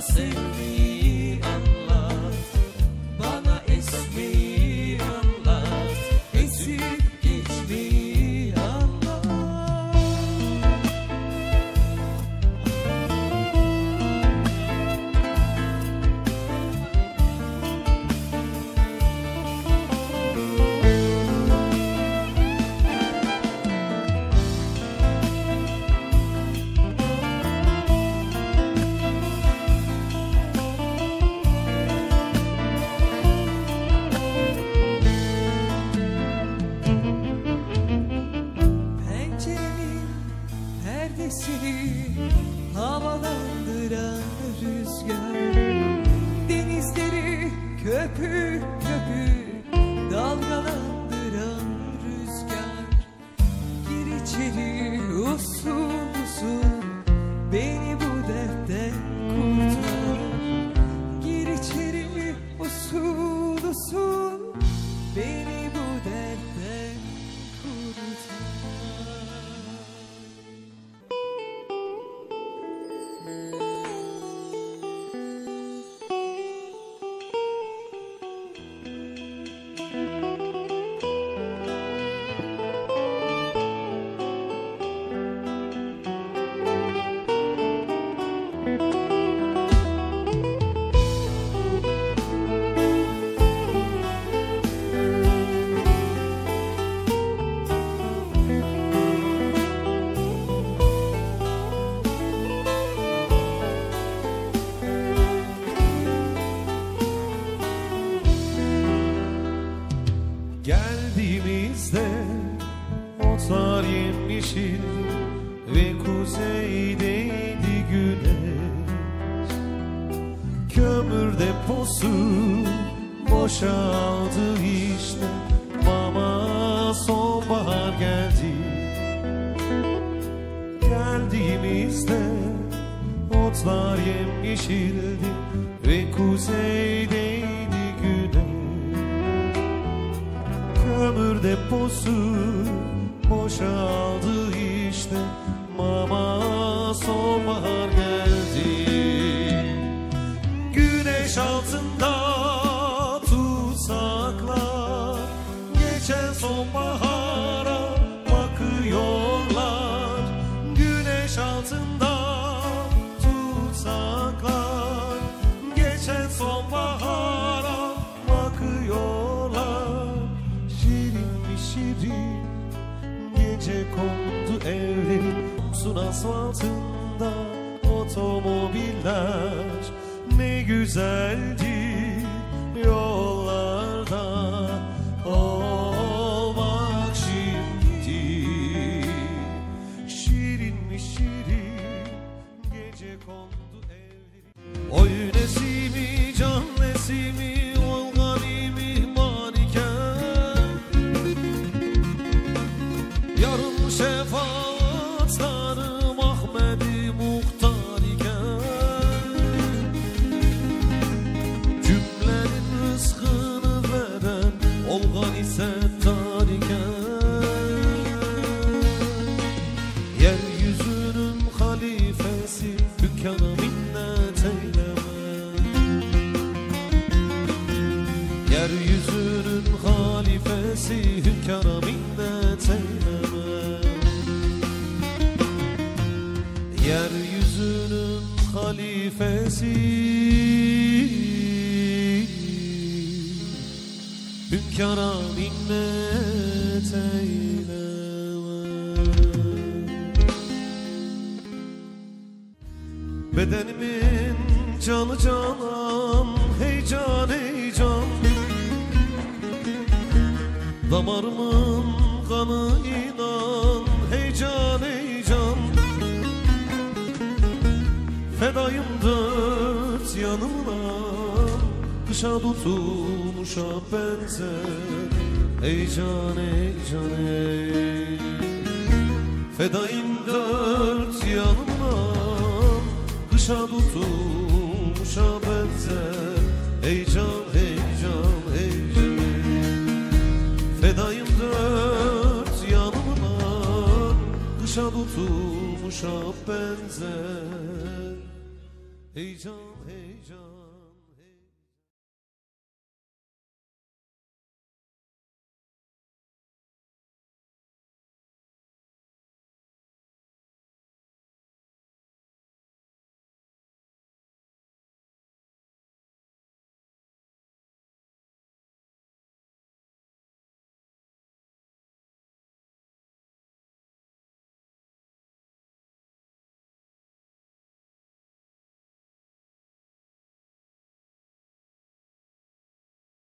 see me. Perdesini havalandıran rüzgar. Denizleri köpük köpük yemyeşil ve kuzeydeydi güneş. Kömür deposu boşaldı işte. Mama sonbahar geldi. Geldiğimizde otlar yemyeşildi ve kuzeydeydi güneş. Kömür deposu boşaldı işte. Mama sonbahar geldi. Güneş altında tutsaklar. Geçen sonbahara evlerin Sun asfaltında otomobiller Ne güzeldi yollarda Yeryüzünün halifesi Hünkara minnet eyleme Yeryüzünün halifesi Hünkara minnet eyleme Bedenimin canı canan heyecan Damarımın kanı inan heyecan heyecan. Fedayım dört yanımla Kışa tutulmuşa benzer. Heyecan heyecan ey Fedayım dört yanımla Kışa tutulmuşa benzer Heyecan heyecan